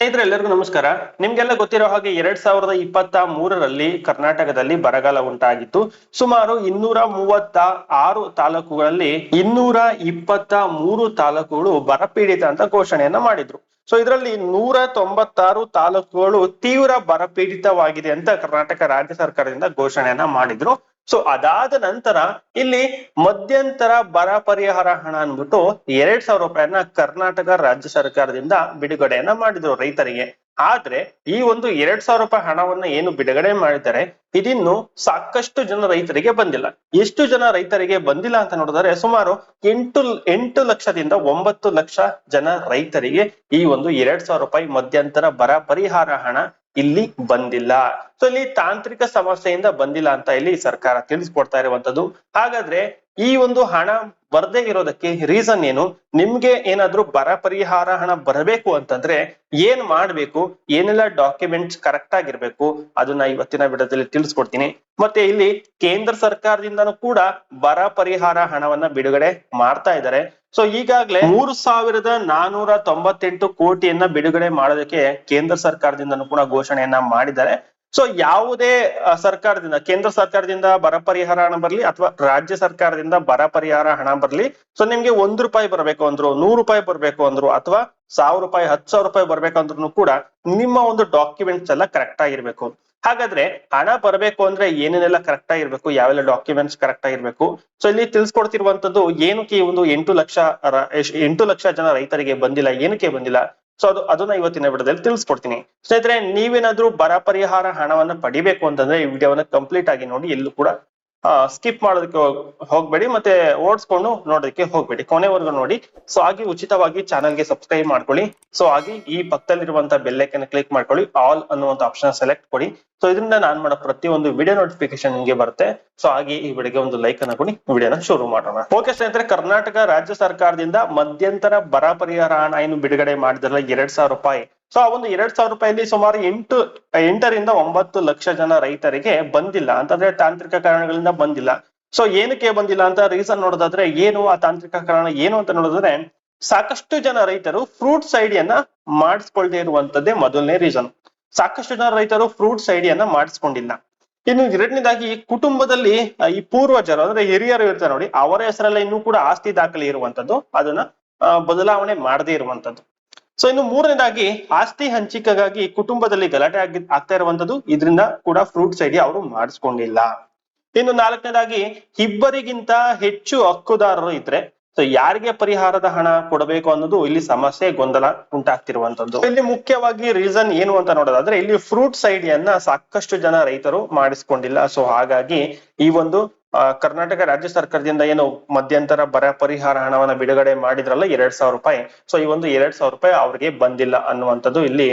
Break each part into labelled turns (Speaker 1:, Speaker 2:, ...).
Speaker 1: ಸ್ನೇಹಿತರೆ, ಎಲ್ಲರಿಗೂ ನಮಸ್ಕಾರ. ನಿಮ್ಗೆಲ್ಲ ಗೊತ್ತಿರೋ ಹಾಗೆ ಎರಡ್ ಸಾವಿರದ ಇಪ್ಪತ್ತ ಮೂರರಲ್ಲಿ ಕರ್ನಾಟಕದಲ್ಲಿ ಬರಗಾಲ ಉಂಟಾಗಿತ್ತು. ಸುಮಾರು ಇನ್ನೂರ ಮೂವತ್ತ ಆರು ತಾಲೂಕುಗಳಲ್ಲಿ ಇನ್ನೂರ ಇಪ್ಪತ್ತ ಮೂರು ತಾಲೂಕುಗಳು ಬರಪೀಡಿತ ಅಂತ ಘೋಷಣೆಯನ್ನ ಮಾಡಿದ್ರು. ಸೊ ಇದರಲ್ಲಿ ನೂರ ತೊಂಬತ್ತಾರು ತಾಲೂಕುಗಳು ತೀವ್ರ ಬರಪೀಡಿತವಾಗಿದೆ ಅಂತ ಕರ್ನಾಟಕ ರಾಜ್ಯ ಸರ್ಕಾರದಿಂದ ಘೋಷಣೆಯನ್ನ ಮಾಡಿದ್ರು. ಸೊ ಅದಾದ ನಂತರ ಇಲ್ಲಿ ಮಧ್ಯಂತರ ಬರ ಪರಿಹಾರ ಹಣ ಅನ್ಬಿಟ್ಟು ಎರಡ್ ಸಾವಿರ ರೂಪಾಯಿಯನ್ನ ಕರ್ನಾಟಕ ರಾಜ್ಯ ಸರ್ಕಾರದಿಂದ ಬಿಡುಗಡೆಯನ್ನ ಮಾಡಿದ್ರು ರೈತರಿಗೆ. ಆದ್ರೆ ಈ ಒಂದು ಎರಡ್ ಸಾವಿರ ರೂಪಾಯಿ ಹಣವನ್ನ ಏನು ಬಿಡುಗಡೆ ಮಾಡಿದ್ದಾರೆ, ಇದಿನ್ನು ಸಾಕಷ್ಟು ಜನ ರೈತರಿಗೆ ಬಂದಿಲ್ಲ. ಎಷ್ಟು ಜನ ರೈತರಿಗೆ ಬಂದಿಲ್ಲ ಅಂತ ನೋಡಿದರೆ ಸುಮಾರು ಎಂಟು ಎಂಟು ಲಕ್ಷದಿಂದ ಒಂಬತ್ತು ಲಕ್ಷ ಜನ ರೈತರಿಗೆ ಈ ಒಂದು ಎರಡ್ ಸಾವಿರ ರೂಪಾಯಿ ಮಧ್ಯಂತರ ಬರ ಪರಿಹಾರ ಹಣ ಇಲ್ಲಿ ಬಂದಿಲ್ಲ. ಸೊ ಇಲ್ಲಿ ತಾಂತ್ರಿಕ ಸಮಸ್ಯೆಯಿಂದ ಬಂದಿಲ್ಲ ಅಂತ ಇಲ್ಲಿ ಸರ್ಕಾರ ತಿಳಿಸ್ಕೊಡ್ತಾ ಇರುವಂತದ್ದು ಹಾಗಾದ್ರೆ ಈ ಒಂದು ಹಣ ಬರ್ದೇ ಇರೋದಕ್ಕೆ ರೀಸನ್ ಏನು? ನಿಮ್ಗೆ ಏನಾದ್ರೂ ಬರ ಪರಿಹಾರ ಹಣ ಬರಬೇಕು ಅಂತಂದ್ರೆ ಏನ್ ಮಾಡ್ಬೇಕು? ಏನೆಲ್ಲ ಡಾಕ್ಯುಮೆಂಟ್ಸ್ ಕರೆಕ್ಟ್ ಆಗಿರ್ಬೇಕು? ಅದನ್ನ ಇವತ್ತಿನ ವಿಡಿಯೋದಲ್ಲಿ ತಿಳಿಸ್ಕೊಡ್ತೀನಿ. ಮತ್ತೆ ಇಲ್ಲಿ ಕೇಂದ್ರ ಸರ್ಕಾರದಿಂದನೂ ಕೂಡ ಬರ ಪರಿಹಾರ ಹಣವನ್ನ ಬಿಡುಗಡೆ ಮಾಡ್ತಾ ಇದ್ದಾರೆ. ಸೊ ಈಗಾಗಲೇ ಮೂರು ಸಾವಿರದ ನಾನೂರ ತೊಂಬತ್ತೆಂಟು ಕೋಟಿಯನ್ನ ಬಿಡುಗಡೆ ಮಾಡೋದಕ್ಕೆ ಕೇಂದ್ರ ಸರ್ಕಾರದಿಂದನೂ ಕೂಡ ಘೋಷಣೆಯನ್ನ ಮಾಡಿದ್ದಾರೆ. ಸೊ ಯಾವುದೇ ಸರ್ಕಾರದಿಂದ, ಕೇಂದ್ರ ಸರ್ಕಾರದಿಂದ ಬರ ಪರಿಹಾರ ಹಣ ಬರಲಿ ಅಥವಾ ರಾಜ್ಯ ಸರ್ಕಾರದಿಂದ ಬರ ಪರಿಹಾರ ಹಣ ಬರಲಿ ಸೊ ನಿಮ್ಗೆ ಒಂದ್ ರೂಪಾಯಿ ಬರಬೇಕು ಅಂದ್ರು, ನೂರು ರೂಪಾಯಿ ಬರಬೇಕು ಅಂದ್ರು ಅಥವಾ ಸಾವಿರ ರೂಪಾಯಿ, ಹತ್ತು ಸಾವಿರ ರೂಪಾಯಿ ಬರ್ಬೇಕಂದ್ರೂ ಕೂಡ ನಿಮ್ಮ ಒಂದು ಡಾಕ್ಯುಮೆಂಟ್ಸ್ ಎಲ್ಲ ಕರೆಕ್ಟ್ ಆಗಿರ್ಬೇಕು. ಹಾಗಾದ್ರೆ ಹಣ ಬರಬೇಕು ಅಂದ್ರೆ ಏನೇನೆಲ್ಲ ಕರೆಕ್ಟ್ ಆಗಿರ್ಬೇಕು, ಯಾವೆಲ್ಲ ಡಾಕ್ಯುಮೆಂಟ್ಸ್ ಕರೆಕ್ಟ್ ಆಗಿರ್ಬೇಕು ಸೊ ಇಲ್ಲಿ ತಿಳಿಸ್ಕೊಡ್ತಿರುವಂತದ್ದು ಏನಕ್ಕೆ ಒಂದು ಎಂಟು ಲಕ್ಷ ಎಂಟು ಲಕ್ಷ ಜನ ರೈತರಿಗೆ ಬಂದಿಲ್ಲ, ಏನಕ್ಕೆ ಬಂದಿಲ್ಲ ಸೊ ಅದು, ಅದನ್ನ ಇವತ್ತಿನ ವಿಡಿಯೋದಲ್ಲಿ ತಿಳಿಸ್ಕೊಡ್ತೀನಿ. ಸ್ನೇಹಿತರೆ, ನೀವೇನಾದ್ರೂ ಬರ ಪರಿಹಾರ ಹಣವನ್ನ ಪಡಿಬೇಕು ಅಂತಂದ್ರೆ ಈ ವಿಡಿಯೋವನ್ನ ಕಂಪ್ಲೀಟ್ ಆಗಿ ನೋಡಿ ಎಲ್ಲೂ ಕೂಡ ಸ್ಕಿಪ್ ಮಾಡೋದಕ್ಕೆ ಹೋಗ್- ಹೋಗ್ಬೇಡಿ ಮತ್ತೆ ಓಡಿಸ್ಕೊಂಡು ನೋಡೋದಕ್ಕೆ ಹೋಗ್ಬೇಡಿ. ಕೊನೆವರೆಗೂ ನೋಡಿ. ಸೊ ಹಾಗೆ ಉಚಿತವಾಗಿ ಚಾನಲ್ಗೆ ಸಬ್ಸ್ಕ್ರೈಬ್ ಮಾಡ್ಕೊಳ್ಳಿ. ಸೊ ಹಾಗೆ ಈ ಪಕ್ಕದಲ್ಲಿರುವಂತ ಬೆಲ್ಲೈಕನ್ ಕ್ಲಿಕ್ ಮಾಡ್ಕೊಳ್ಳಿ. ಆಲ್ ಅನ್ನುವಂತ ಆಪ್ಷನ್ ಸೆಲೆಕ್ಟ್ ಕೊಡಿ. ಸೊ ಇದರಿಂದ ನಾನ್ ಮಾಡೋ ಪ್ರತಿಯೊಂದು ವಿಡಿಯೋ ನೋಟಿಫಿಕೇಶನ್ ನಿಮಗೆ ಬರುತ್ತೆ. ಸೊ ಹಾಗೆ ಈ ವಿಡಿಯೋಗೆ ಒಂದು ಲೈಕ್ ಅನ್ನ ಕೊಡಿ ವಿಡಿಯೋನ ಶುರು ಮಾಡೋಣ. ಓಕೆ ಸ್ನೇಹಿತರೆ, ಕರ್ನಾಟಕ ರಾಜ್ಯ ಸರ್ಕಾರದಿಂದ ಮಧ್ಯಂತರ ಬರ ಪರಿಹಾರ ಹಣ ಏನು ಬಿಡುಗಡೆ ಮಾಡಿದ್ರಲ್ಲ, ಎರಡ್ ಸಾವಿರ ರೂಪಾಯಿ. ಸೊ ಆ ಒಂದು ಎರಡ್ ಸಾವಿರ ರೂಪಾಯಿಲಿ ಸುಮಾರು ಎಂಟು, ಎಂಟರಿಂದ ಒಂಬತ್ತು ಲಕ್ಷ ಜನ ರೈತರಿಗೆ ಬಂದಿಲ್ಲ. ಅಂತಂದ್ರೆ ತಾಂತ್ರಿಕ ಕಾರಣಗಳಿಂದ ಬಂದಿಲ್ಲ. ಸೊ ಏನಕ್ಕೆ ಬಂದಿಲ್ಲ ಅಂತ ರೀಸನ್ ನೋಡೋದಾದ್ರೆ, ಏನು ಆ ತಾಂತ್ರಿಕ ಕಾರಣ ಏನು ಅಂತ ನೋಡಿದ್ರೆ ಸಾಕಷ್ಟು ಜನ ರೈತರು ಫ್ರೂಟ್ಸ್ ಐಡಿಯನ್ನ ಮಾಡಿಸ್ಕೊಳ್ದೇ ಇರುವಂತದ್ದೇ ಮೊದಲನೇ ರೀಸನ್ ಸಾಕಷ್ಟು ಜನ ರೈತರು ಫ್ರೂಟ್ಸ್ ಐಡಿಯನ್ನ ಮಾಡಿಸ್ಕೊಂಡಿಲ್ಲ. ಇನ್ನು ಎರಡನೇದಾಗಿ ಕುಟುಂಬದಲ್ಲಿ ಈ ಪೂರ್ವಜರು, ಅಂದ್ರೆ ಹಿರಿಯರು ಇರ್ತಾರೆ ನೋಡಿ, ಅವರ ಹೆಸರಲ್ಲ ಇನ್ನೂ ಕೂಡ ಆಸ್ತಿ ದಾಖಲೆ ಇರುವಂತದ್ದು. ಅದನ್ನ ಬದಲಾವಣೆ ಮಾಡದೇ ಇರುವಂತದ್ದು. ಸೊ ಇನ್ನು ಮೂರನೇದಾಗಿ ಆಸ್ತಿ ಹಂಚಿಕೆಗಾಗಿ ಕುಟುಂಬದಲ್ಲಿ ಗಲಾಟೆ ಆಗಿ, ಆಗ್ತಾ ಇರುವಂತದ್ದು ಇದರಿಂದ ಕೂಡ ಫ್ರೂಟ್ಸ್ ಐಡಿ ಅವರು ಮಾಡಿಸ್ಕೊಂಡಿಲ್ಲ. ಇನ್ನು ನಾಲ್ಕನೇದಾಗಿ ಇಬ್ಬರಿಗಿಂತ ಹೆಚ್ಚು ಹಕ್ಕುದಾರರು ಇದ್ರೆ ಸೊ ಯಾರಿಗೆ ಪರಿಹಾರದ ಹಣ ಕೊಡಬೇಕು ಅನ್ನೋದು ಇಲ್ಲಿ ಸಮಸ್ಯೆ, ಗೊಂದಲ ಉಂಟಾಗ್ತಿರುವಂತದ್ದು ಇಲ್ಲಿ ಮುಖ್ಯವಾಗಿ ರೀಸನ್ ಏನು ಅಂತ ನೋಡೋದಾದ್ರೆ, ಇಲ್ಲಿ ಫ್ರೂಟ್ಸ್ ಐಡಿಯನ್ನ ಸಾಕಷ್ಟು ಜನ ರೈತರು ಮಾಡಿಸ್ಕೊಂಡಿಲ್ಲ. ಸೊ ಹಾಗಾಗಿ ಈ ಒಂದು ಕರ್ನಾಟಕ ರಾಜ್ಯ ಸರ್ಕಾರದಿಂದ ಏನು ಮಧ್ಯಂತರ ಬರ ಪರಿಹಾರ ಹಣವನ್ನ ಬಿಡುಗಡೆ ಮಾಡಿದ್ರಲ್ಲ, ಎರಡ್ ಸಾವಿರ ರೂಪಾಯಿ. ಸೊ ಈ ಒಂದು ಎರಡ್ ಸಾವಿರ ರೂಪಾಯಿ ಅವ್ರಿಗೆ ಬಂದಿಲ್ಲ ಅನ್ನುವಂಥದ್ದು ಇಲ್ಲಿ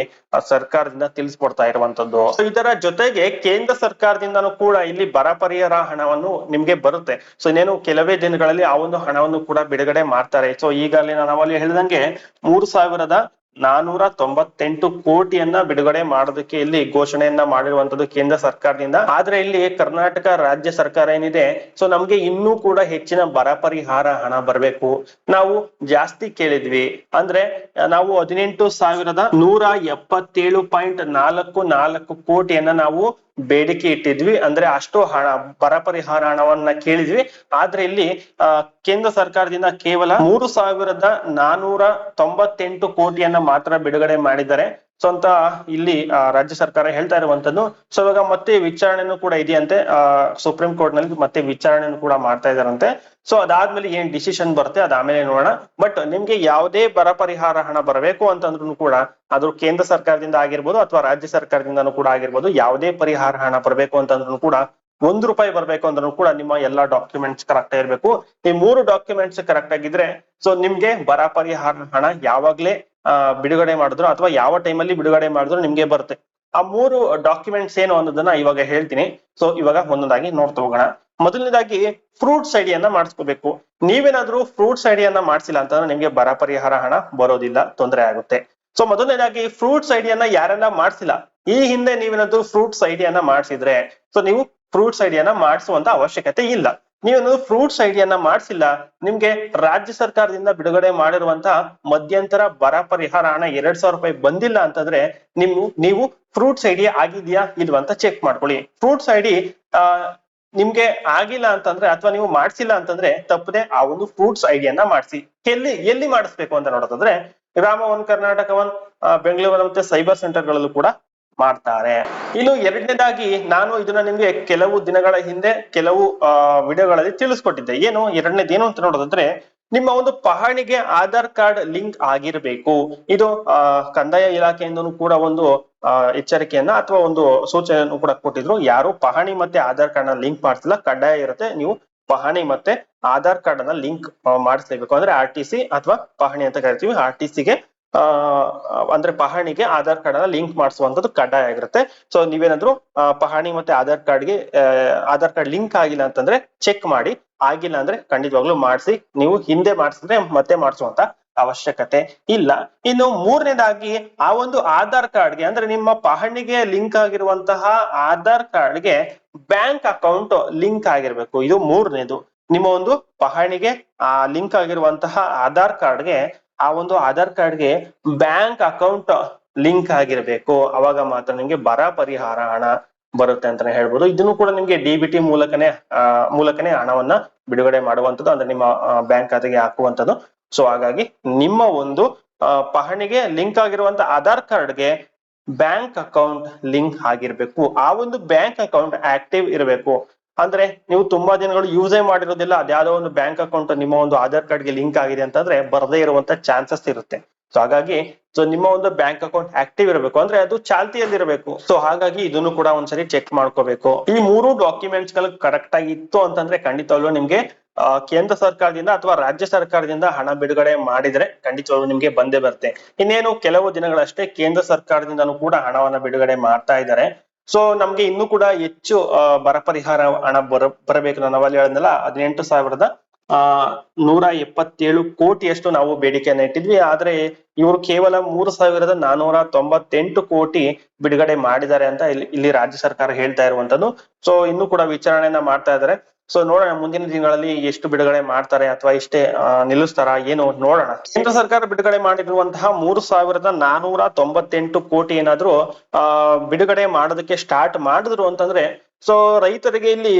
Speaker 1: ಸರ್ಕಾರದಿಂದ ತಿಳಿಸ್ಕೊಡ್ತಾ ಇರುವಂತದ್ದು ಇದರ ಜೊತೆಗೆ ಕೇಂದ್ರ ಸರ್ಕಾರದಿಂದನೂ ಕೂಡ ಇಲ್ಲಿ ಬರ ಪರಿಹಾರ ಹಣವನ್ನು ನಿಮ್ಗೆ ಬರುತ್ತೆ. ಸೊ ಇನ್ನೇನು ಕೆಲವೇ ದಿನಗಳಲ್ಲಿ ಆ ಒಂದು ಹಣವನ್ನು ಕೂಡ ಬಿಡುಗಡೆ ಮಾಡ್ತಾರೆ. ಸೊ ಈಗಾಗಲೇ ನಾವಲ್ಲಿ ಹೇಳಿದಂಗೆ ಮೂರು ಸಾವಿರದ ನಾನೂರ ತೊಂಬತ್ತೆಂಟು ಕೋಟಿಯನ್ನ ಬಿಡುಗಡೆ ಮಾಡೋದಕ್ಕೆ ಇಲ್ಲಿ ಘೋಷಣೆಯನ್ನ ಮಾಡಿರುವಂತದ್ದು ಕೇಂದ್ರ ಸರ್ಕಾರದಿಂದ. ಆದ್ರೆ ಇಲ್ಲಿ ಕರ್ನಾಟಕ ರಾಜ್ಯ ಸರ್ಕಾರ ಏನಿದೆ, ಸೊ ನಮ್ಗೆ ಇನ್ನೂ ಕೂಡ ಹೆಚ್ಚಿನ ಬರ ಪರಿಹಾರ ಹಣ ಬರಬೇಕು. ನಾವು ಜಾಸ್ತಿ ಕೇಳಿದ್ವಿ. ಅಂದ್ರೆ ನಾವು ಹದಿನೆಂಟು ಸಾವಿರದ ನೂರ ಎಪ್ಪತ್ತೇಳು ಪಾಯಿಂಟ್ ನಾಲ್ಕು ನಾಲ್ಕು ಕೋಟಿಯನ್ನ ನಾವು ಬೇಡಿಕೆ ಇಟ್ಟಿದ್ವಿ. ಅಂದ್ರೆ ಅಷ್ಟು ಹಣ, ಬರ ಪರಿಹಾರ ಹಣವನ್ನ ಕೇಳಿದ್ವಿ. ಆದ್ರೆ ಇಲ್ಲಿ ಕೇಂದ್ರ ಸರ್ಕಾರದಿಂದ ಕೇವಲ ಮೂರು ಸಾವಿರದ ನಾನೂರ ತೊಂಬತ್ತೆಂಟು ಕೋಟಿಯನ್ನ ಮಾತ್ರ ಬಿಡುಗಡೆ ಮಾಡಿದ್ದಾರೆ. ಸೊ ಅಂತ ಇಲ್ಲಿ ರಾಜ್ಯ ಸರ್ಕಾರ ಹೇಳ್ತಾ ಇರುವಂತದ್ದು. ಸೊ ಇವಾಗ ಮತ್ತೆ ವಿಚಾರಣೆನೂ ಕೂಡ ಇದೆಯಂತೆ. ಸುಪ್ರೀಂ ಕೋರ್ಟ್ನಲ್ಲಿ ಮತ್ತೆ ವಿಚಾರಣೆನೂ ಕೂಡ ಮಾಡ್ತಾ ಇದಾರಂತೆ ಸೊ ಅದಾದ್ಮೇಲೆ ಏನ್ ಡಿಸಿಷನ್ ಬರುತ್ತೆ ಅದಾದ್ಮೇಲೆ ನೋಡೋಣ. ಬಟ್ ನಿಮ್ಗೆ ಯಾವುದೇ ಬರ ಪರಿಹಾರ ಹಣ ಬರಬೇಕು ಅಂತಂದ್ರೂ ಕೂಡ, ಅದು ಕೇಂದ್ರ ಸರ್ಕಾರದಿಂದ ಆಗಿರ್ಬೋದು ಅಥವಾ ರಾಜ್ಯ ಸರ್ಕಾರದಿಂದನೂ ಕೂಡ ಆಗಿರ್ಬೋದು, ಯಾವುದೇ ಪರಿಹಾರ ಹಣ ಬರಬೇಕು ಅಂತಂದ್ರೂ ಕೂಡ ಒಂದು ರೂಪಾಯಿ ಬರ್ಬೇಕು ಅಂದ್ರೂ ಕೂಡ ನಿಮ್ಮ ಎಲ್ಲಾ ಡಾಕ್ಯುಮೆಂಟ್ಸ್ ಕರೆಕ್ಟ್ ಆಗಿರ್ಬೇಕು ಈ ಮೂರು ಡಾಕ್ಯುಮೆಂಟ್ಸ್ ಕರೆಕ್ಟ್ ಆಗಿದ್ರೆ ಸೊ ನಿಮ್ಗೆ ಬರ ಪರಿಹಾರ ಹಣ ಯಾವಾಗ್ಲೇ ಬಿಡುಗಡೆ ಮಾಡಿದ್ರು ಅಥವಾ ಯಾವ ಟೈಮಲ್ಲಿ ಬಿಡುಗಡೆ ಮಾಡಿದ್ರು ನಿಮ್ಗೆ ಬರುತ್ತೆ. ಆ ಮೂರು ಡಾಕ್ಯುಮೆಂಟ್ಸ್ ಏನು ಅನ್ನೋದನ್ನ ಇವಾಗ ಹೇಳ್ತೀನಿ. ಸೊ ಇವಾಗ ಒಂದೊಂದಾಗಿ ನೋಡ್ತಾ ಹೋಗೋಣ. ಮೊದಲನೇದಾಗಿ ಫ್ರೂಟ್ಸ್ ಐಡಿಯನ್ನ ಮಾಡಿಸ್ಕೋಬೇಕು. ನೀವೇನಾದ್ರೂ ಫ್ರೂಟ್ಸ್ ಐಡಿಯನ್ನ ಮಾಡಿಸಿಲ್ಲ ಅಂತಂದ್ರೆ ನಿಮ್ಗೆ ಬರ ಪರಿಹಾರ ಹಣ ಬರೋದಿಲ್ಲ, ತೊಂದರೆ ಆಗುತ್ತೆ. ಸೊ ಮೊದಲನೇದಾಗಿ ಫ್ರೂಟ್ಸ್ ಐಡಿಯನ್ನ ಯಾರನ್ನ ಮಾಡಿಸಿಲ್ಲ, ಈ ಹಿಂದೆ ನೀವೇನಾದ್ರೂ ಫ್ರೂಟ್ಸ್ ಐಡಿಯನ್ನ ಮಾಡಿಸಿದ್ರೆ ಸೊ ನೀವು ಫ್ರೂಟ್ಸ್ ಐಡಿಯನ್ನ ಮಾಡಿಸುವಂತ ಅವಶ್ಯಕತೆ ಇಲ್ಲ. ನೀವು ಫ್ರೂಟ್ಸ್ ಐಡಿಯನ್ನ ಮಾಡಿಸಿಲ್ಲ, ನಿಮ್ಗೆ ರಾಜ್ಯ ಸರ್ಕಾರದಿಂದ ಬಿಡುಗಡೆ ಮಾಡಿರುವಂತಹ ಮಧ್ಯಂತರ ಬರ ಪರಿಹಾರ ಹಣ ಎರಡ್ ಸಾವಿರ ರೂಪಾಯಿ ಬಂದಿಲ್ಲ ಅಂತಂದ್ರೆ ನೀವು ನೀವು ಫ್ರೂಟ್ಸ್ ಐಡಿ ಆಗಿದ್ಯಾ ಇಲ್ವಾ ಚೆಕ್ ಮಾಡ್ಕೊಳ್ಳಿ. ಫ್ರೂಟ್ಸ್ ಐಡಿ ನಿಮ್ಗೆ ಆಗಿಲ್ಲ ಅಂತಂದ್ರೆ ಅಥವಾ ನೀವು ಮಾಡಿಸಿಲ್ಲ ಅಂತಂದ್ರೆ ತಪ್ಪದೆ ಆ ಒಂದು ಫ್ರೂಟ್ಸ್ ಐಡಿಯನ್ನ ಮಾಡಿಸಿ. ಎಲ್ಲಿ ಎಲ್ಲಿ ಮಾಡಿಸ್ಬೇಕು ಅಂತ ನೋಡೋದಾದ್ರೆ ಗ್ರಾಮ ಒನ್ ಕರ್ನಾಟಕ ಒನ್ ಬೆಂಗಳೂರು ಮತ್ತೆ ಸೈಬರ್ ಸೆಂಟರ್ ಗಳಲ್ಲೂ ಕೂಡ ಮಾಡ್ತಾರೆ. ಇನ್ನು ಎರಡನೇದಾಗಿ ನಾನು ಇದನ್ನ ನಿಮ್ಗೆ ಕೆಲವು ದಿನಗಳ ಹಿಂದೆ ಕೆಲವು ವಿಡಿಯೋಗಳಲ್ಲಿ ತಿಳಿಸ್ಕೊಟ್ಟಿದ್ದೆ. ಏನು? ಎರಡನೇದು ಏನು ಅಂತ ನೋಡೋದಂದ್ರೆ, ನಿಮ್ಮ ಒಂದು ಪಹಣಿಗೆ ಆಧಾರ್ ಕಾರ್ಡ್ ಲಿಂಕ್ ಆಗಿರಬೇಕು. ಇದು, ಆ, ಕಂದಾಯ ಇಲಾಖೆಯಿಂದನೂ ಕೂಡ ಒಂದು ಎಚ್ಚರಿಕೆಯನ್ನ ಅಥವಾ ಒಂದು ಸೂಚನೆಯನ್ನು ಕೂಡ ಕೊಟ್ಟಿದ್ರು. ಯಾರು ಪಹಣಿ ಮತ್ತೆ ಆಧಾರ್ ಕಾರ್ಡ್ನ ಲಿಂಕ್ ಮಾಡ್ತಿಲ್ಲ ಕಡ್ಡಾಯ ಇರುತ್ತೆ. ನೀವು ಪಹಣಿ ಮತ್ತೆ ಆಧಾರ್ ಕಾರ್ಡ್ ಅನ್ನ ಲಿಂಕ್ ಮಾಡಿಸ್ಲೇಬೇಕು. ಅಂದ್ರೆ ಆರ್ ಟಿ ಸಿ ಅಥವಾ ಪಹಣಿ ಅಂತ ಕರಿತೀವಿ. ಆರ್ ಟಿ ಸಿಗೆ ಅಂದ್ರೆ ಪಹಣಿಗೆ ಆಧಾರ್ ಕಾರ್ಡ್ ಅನ್ನ ಲಿಂಕ್ ಮಾಡಿಸುವಂತದ್ದು ಕಡ್ಡಾಯ ಆಗಿರುತ್ತೆ. ಸೊ ನೀವೇನಾದ್ರು ಪಹಣಿ ಮತ್ತೆ ಆಧಾರ್ ಕಾರ್ಡ್ಗೆ ಆಧಾರ್ ಕಾರ್ಡ್ ಲಿಂಕ್ ಆಗಿಲ್ಲ ಅಂತಂದ್ರೆ ಚೆಕ್ ಮಾಡಿ. ಆಗಿಲ್ಲ ಅಂದ್ರೆ ಖಂಡಿತವಾಗ್ಲೂ ಮಾಡಿಸಿ. ನೀವು ಹಿಂದೆ ಮಾಡಿಸಿದ್ರೆ ಮತ್ತೆ ಮಾಡಿಸುವಂತ ಅವಶ್ಯಕತೆ ಇಲ್ಲ. ಇನ್ನು ಮೂರನೇದಾಗಿ, ಆ ಒಂದು ಆಧಾರ್ ಕಾರ್ಡ್ಗೆ ಅಂದ್ರೆ ನಿಮ್ಮ ಪಹಣಿಗೆ ಲಿಂಕ್ ಆಗಿರುವಂತಹ ಆಧಾರ್ ಕಾರ್ಡ್ಗೆ ಬ್ಯಾಂಕ್ ಅಕೌಂಟ್ ಲಿಂಕ್ ಆಗಿರ್ಬೇಕು. ಇದು ಮೂರನೇದು. ನಿಮ್ಮ ಒಂದು ಪಹಣಿಗೆ, ಆ ಲಿಂಕ್ ಆಗಿರುವಂತಹ ಆಧಾರ್ ಕಾರ್ಡ್ಗೆ ಆ ಒಂದು ಆಧಾರ್ ಕಾರ್ಡ್ಗೆ ಬ್ಯಾಂಕ್ ಅಕೌಂಟ್ ಲಿಂಕ್ ಆಗಿರ್ಬೇಕು. ಅವಾಗ ಮಾತ್ರ ನಿಮ್ಗೆ ಬರ ಪರಿಹಾರ ಹಣ ಬರುತ್ತೆ ಅಂತಾನೆ ಹೇಳ್ಬೋದು. ಇದನ್ನು ಕೂಡ ನಿಮ್ಗೆ ಡಿ ಬಿ ಟಿ ಮೂಲಕನೇ ಮೂಲಕನೇ ಹಣವನ್ನ ಬಿಡುಗಡೆ ಮಾಡುವಂತದ್ದು ಅಂದ್ರೆ ನಿಮ್ಮ ಬ್ಯಾಂಕ್ ಖಾತೆಗೆ ಹಾಕುವಂತದ್ದು ಸೊ, ಹಾಗಾಗಿ ನಿಮ್ಮ ಒಂದು ಪಹಣಿಗೆ ಲಿಂಕ್ ಆಗಿರುವಂತ ಆಧಾರ್ ಕಾರ್ಡ್ಗೆ ಬ್ಯಾಂಕ್ ಅಕೌಂಟ್ ಲಿಂಕ್ ಆಗಿರ್ಬೇಕು. ಆ ಒಂದು ಬ್ಯಾಂಕ್ ಅಕೌಂಟ್ ಆಕ್ಟಿವ್ ಇರಬೇಕು. ಅಂದ್ರೆ ನೀವು ತುಂಬಾ ದಿನಗಳು ಯೂಸೇ ಮಾಡಿರೋದಿಲ್ಲ ಅದ್ಯಾವುದೋ ಒಂದು ಬ್ಯಾಂಕ್ ಅಕೌಂಟ್ ನಿಮ್ಮ ಒಂದು ಆಧಾರ್ ಕಾರ್ಡ್ಗೆ ಲಿಂಕ್ ಆಗಿದೆ ಅಂತಂದ್ರೆ ಬರದೇ ಇರುವಂತ ಚಾನ್ಸಸ್ ಇರುತ್ತೆ. ಸೊ ಹಾಗಾಗಿ ಸೊ ನಿಮ್ಮ ಒಂದು ಬ್ಯಾಂಕ್ ಅಕೌಂಟ್ ಆಕ್ಟಿವ್ ಇರಬೇಕು, ಅಂದ್ರೆ ಅದು ಚಾಲ್ತಿಯಲ್ಲಿ ಇರಬೇಕು ಸೊ ಹಾಗಾಗಿ ಇದನ್ನು ಕೂಡ ಒಂದ್ಸರಿ ಚೆಕ್ ಮಾಡ್ಕೋಬೇಕು. ಈ ಮೂರು ಡಾಕ್ಯುಮೆಂಟ್ಸ್ಗಳು ಕರೆಕ್ಟ್ ಆಗಿ ಇತ್ತು ಅಂತಂದ್ರೆ ಖಂಡಿತವಾಗ್ಲೂ ನಿಮ್ಗೆ ಕೇಂದ್ರ ಸರ್ಕಾರದಿಂದ ಅಥವಾ ರಾಜ್ಯ ಸರ್ಕಾರದಿಂದ ಹಣ ಬಿಡುಗಡೆ ಮಾಡಿದ್ರೆ ಖಂಡಿತವಾಗ್ಲೂ ನಿಮ್ಗೆ ಬಂದೇ ಬರುತ್ತೆ. ಇನ್ನೇನು ಕೆಲವು ದಿನಗಳಷ್ಟೇ ಕೇಂದ್ರ ಸರ್ಕಾರದಿಂದನೂ ಕೂಡ ಹಣವನ್ನ ಬಿಡುಗಡೆ ಮಾಡ್ತಾ ಇದ್ದಾರೆ. ಸೊ ನಮ್ಗೆ ಇನ್ನೂ ಕೂಡ ಹೆಚ್ಚು ಬರ ಪರಿಹಾರ ಹಣ ಬರ, ಬರಬೇಕು ನಾನು ಅವಲ್ಲಿ ಹೇಳಿದ್ನಲ್ಲ, ಹದಿನೆಂಟು ಸಾವಿರದ, ಆ, ನೂರ ಎಪ್ಪತ್ತೇಳು ಕೋಟಿಯಷ್ಟು ನಾವು ಬೇಡಿಕೆಯನ್ನ ಇಟ್ಟಿದ್ವಿ. ಆದ್ರೆ ಇವರು ಕೇವಲ ಮೂರು ಸಾವಿರದ ನಾನೂರ ತೊಂಬತ್ತೆಂಟು ಕೋಟಿ ಬಿಡುಗಡೆ ಮಾಡಿದ್ದಾರೆ ಅಂತ ಇಲ್ಲಿ ಇಲ್ಲಿ ರಾಜ್ಯ ಸರ್ಕಾರ ಹೇಳ್ತಾ ಇರುವಂತದ್ದು ಸೊ ಇನ್ನು ಕೂಡ ವಿಚಾರಣೆಯನ್ನ ಮಾಡ್ತಾ ಇದ್ದಾರೆ. ಸೊ ನೋಡೋಣ, ಮುಂದಿನ ದಿನಗಳಲ್ಲಿ ಎಷ್ಟು ಬಿಡುಗಡೆ ಮಾಡ್ತಾರೆ ಅಥವಾ ಇಷ್ಟೇ ನಿಲ್ಲಿಸ್ತಾರ, ಏನು ನೋಡೋಣ. ಕೇಂದ್ರ ಸರ್ಕಾರ ಬಿಡುಗಡೆ ಮಾಡಿರುವಂತಹ ಮೂರು ಸಾವಿರದ ನಾನೂರ ತೊಂಬತ್ತೆಂಟು ಕೋಟಿ ಏನಾದ್ರು ಬಿಡುಗಡೆ ಮಾಡೋದಕ್ಕೆ ಸ್ಟಾರ್ಟ್ ಮಾಡಿದ್ರು ಅಂತಂದ್ರೆ, ಸೊ, ರೈತರಿಗೆ ಇಲ್ಲಿ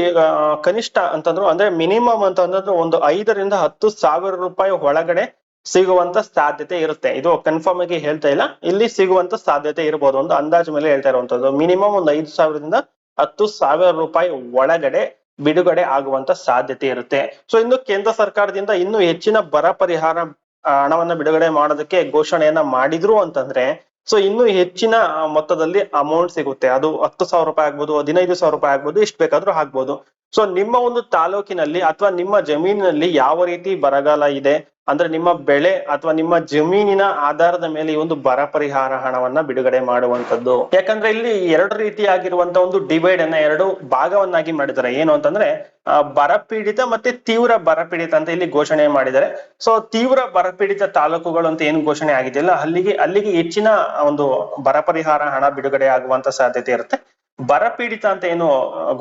Speaker 1: ಕನಿಷ್ಠ ಅಂತಂದ್ರು, ಅಂದ್ರೆ ಮಿನಿಮಮ್ ಅಂತಂದ್ರೆ ಒಂದು ಐದರಿಂದ ಹತ್ತು ಸಾವಿರ ರೂಪಾಯಿ ಒಳಗಡೆ ಸಿಗುವಂತ ಸಾಧ್ಯತೆ ಇರುತ್ತೆ. ಇದು ಕನ್ಫರ್ಮ್ ಆಗಿ ಹೇಳ್ತಾ ಇಲ್ಲ. ಇಲ್ಲಿ ಸಿಗುವಂತ ಸಾಧ್ಯತೆ ಇರಬಹುದು ಒಂದು ಅಂದಾಜು ಮೇಲೆ ಹೇಳ್ತಾ ಇರುವಂತದ್ದು. ಮಿನಿಮಮ್ ಒಂದು ಐದು ಸಾವಿರದಿಂದ ಹತ್ತು ಸಾವಿರ ರೂಪಾಯಿ ಒಳಗಡೆ ಬಿಡುಗಡೆ ಆಗುವಂತ ಸಾಧ್ಯತೆ ಇರುತ್ತೆ. ಸೊ ಇನ್ನು ಕೇಂದ್ರ ಸರ್ಕಾರದಿಂದ ಇನ್ನು ಹೆಚ್ಚಿನ ಬರ ಪರಿಹಾರ ಹಣವನ್ನ ಬಿಡುಗಡೆ ಮಾಡೋದಕ್ಕೆ ಘೋಷಣೆಯನ್ನ ಮಾಡಿದ್ರು ಅಂತಂದ್ರೆ ಸೊ ಇನ್ನು ಹೆಚ್ಚಿನ ಮೊತ್ತದಲ್ಲಿ ಅಮೌಂಟ್ ಸಿಗುತ್ತೆ. ಅದು ಹತ್ತು ಸಾವಿರ ರೂಪಾಯಿ ಆಗ್ಬೋದು, ಹದಿನೈದು ಸಾವಿರ ರೂಪಾಯಿ ಆಗ್ಬೋದು, ಇಷ್ಟು ಬೇಕಾದ್ರೂ ಆಗ್ಬೋದು ಸೊ ನಿಮ್ಮ ಒಂದು ತಾಲೂಕಿನಲ್ಲಿ ಅಥವಾ ನಿಮ್ಮ ಜಮೀನಿನಲ್ಲಿ ಯಾವ ರೀತಿ ಬರಗಾಲ ಇದೆ? ಅಂದ್ರೆ ನಿಮ್ಮ ಬೆಳೆ ಅಥವಾ ನಿಮ್ಮ ಜಮೀನಿನ ಆಧಾರದ ಮೇಲೆ ಈ ಒಂದು ಬರ ಪರಿಹಾರ ಹಣವನ್ನ ಬಿಡುಗಡೆ ಮಾಡುವಂತದ್ದು ಯಾಕಂದ್ರೆ ಇಲ್ಲಿ ಎರಡು ರೀತಿಯಾಗಿರುವಂತ ಒಂದು ಡಿವೈಡ್ ಅನ್ನ ಎರಡು ಭಾಗವನ್ನಾಗಿ ಮಾಡಿದ್ದಾರೆ. ಏನು ಅಂತಂದ್ರೆ ಬರಪೀಡಿತ ಮತ್ತೆ ತೀವ್ರ ಬರಪೀಡಿತ ಅಂತ ಇಲ್ಲಿ ಘೋಷಣೆ ಮಾಡಿದ್ದಾರೆ. ಸೊ ತೀವ್ರ ಬರಪೀಡಿತ ತಾಲೂಕುಗಳು ಅಂತ ಏನು ಘೋಷಣೆ ಆಗಿದೆಯಲ್ಲ, ಅಲ್ಲಿಗೆ ಅಲ್ಲಿಗೆ ಹೆಚ್ಚಿನ ಒಂದು ಬರ ಪರಿಹಾರ ಹಣ ಬಿಡುಗಡೆ ಆಗುವಂತ ಸಾಧ್ಯತೆ ಇರುತ್ತೆ. ಬರಪೀಡಿತ ಅಂತ ಏನು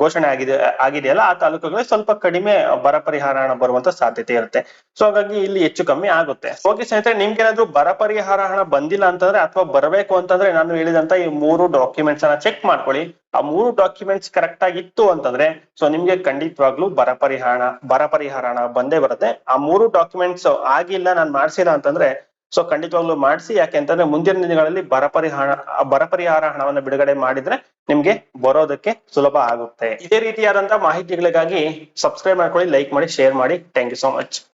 Speaker 1: ಘೋಷಣೆ ಆಗಿದೆ, ಆಗಿದೆಯಲ್ಲ, ಆ ತಾಲೂಕುಗಳಲ್ಲಿ ಸ್ವಲ್ಪ ಕಡಿಮೆ ಬರ ಪರಿಹಾರ ಹಣ ಬರುವಂತ ಸಾಧ್ಯತೆ ಇರುತ್ತೆ. ಸೊ ಹಾಗಾಗಿ ಇಲ್ಲಿ ಹೆಚ್ಚು ಕಮ್ಮಿ ಆಗುತ್ತೆ. ಓಕೆ ಸ್ನೇಹಿತರೆ ನಿಮ್ಗೆ ಏನಾದ್ರು ಬರ ಪರಿಹಾರ ಹಣ ಬಂದಿಲ್ಲ ಅಂತಂದ್ರೆ ಅಥವಾ ಬರಬೇಕು ಅಂತಂದ್ರೆ ನಾನು ಹೇಳಿದಂತ ಈ ಮೂರು ಡಾಕ್ಯುಮೆಂಟ್ಸ್ ಅನ್ನ ಚೆಕ್ ಮಾಡ್ಕೊಳ್ಳಿ. ಆ ಮೂರು ಡಾಕ್ಯುಮೆಂಟ್ಸ್ ಕರೆಕ್ಟ್ ಆಗಿ ಇತ್ತು ಅಂತಂದ್ರೆ ಸೊ ನಿಮ್ಗೆ ಖಂಡಿತವಾಗ್ಲೂ ಬರ ಪರಿಹಾರ ಬರ ಪರಿಹಾರ ಹಣ ಬಂದೇ ಬರುತ್ತೆ. ಆ ಮೂರು ಡಾಕ್ಯುಮೆಂಟ್ಸ್ ಆಗಿಲ್ಲ, ನಾನು ಮಾಡ್ಸಿಲ್ಲ ಅಂತಂದ್ರೆ ಸೊ ಖಂಡಿತವಾಗ್ಲೂ ಮಾಡಿಸಿ ಯಾಕೆಂತಂದ್ರೆ ಮುಂದಿನ ದಿನಗಳಲ್ಲಿ ಬರ ಪರಿಹಾರ ಬರ ಪರಿಹಾರ ಹಣವನ್ನು ಬಿಡುಗಡೆ ಮಾಡಿದ್ರೆ ನಿಮ್ಗೆ ಬರೋದಕ್ಕೆ ಸುಲಭ ಆಗುತ್ತೆ. ಇದೇ ರೀತಿಯಾದಂತಹ ಮಾಹಿತಿಗಳಿಗಾಗಿ ಸಬ್ಸ್ಕ್ರೈಬ್ ಮಾಡ್ಕೊಳ್ಳಿ ಲೈಕ್ ಮಾಡಿ ಶೇರ್ ಮಾಡಿ. Thank you so much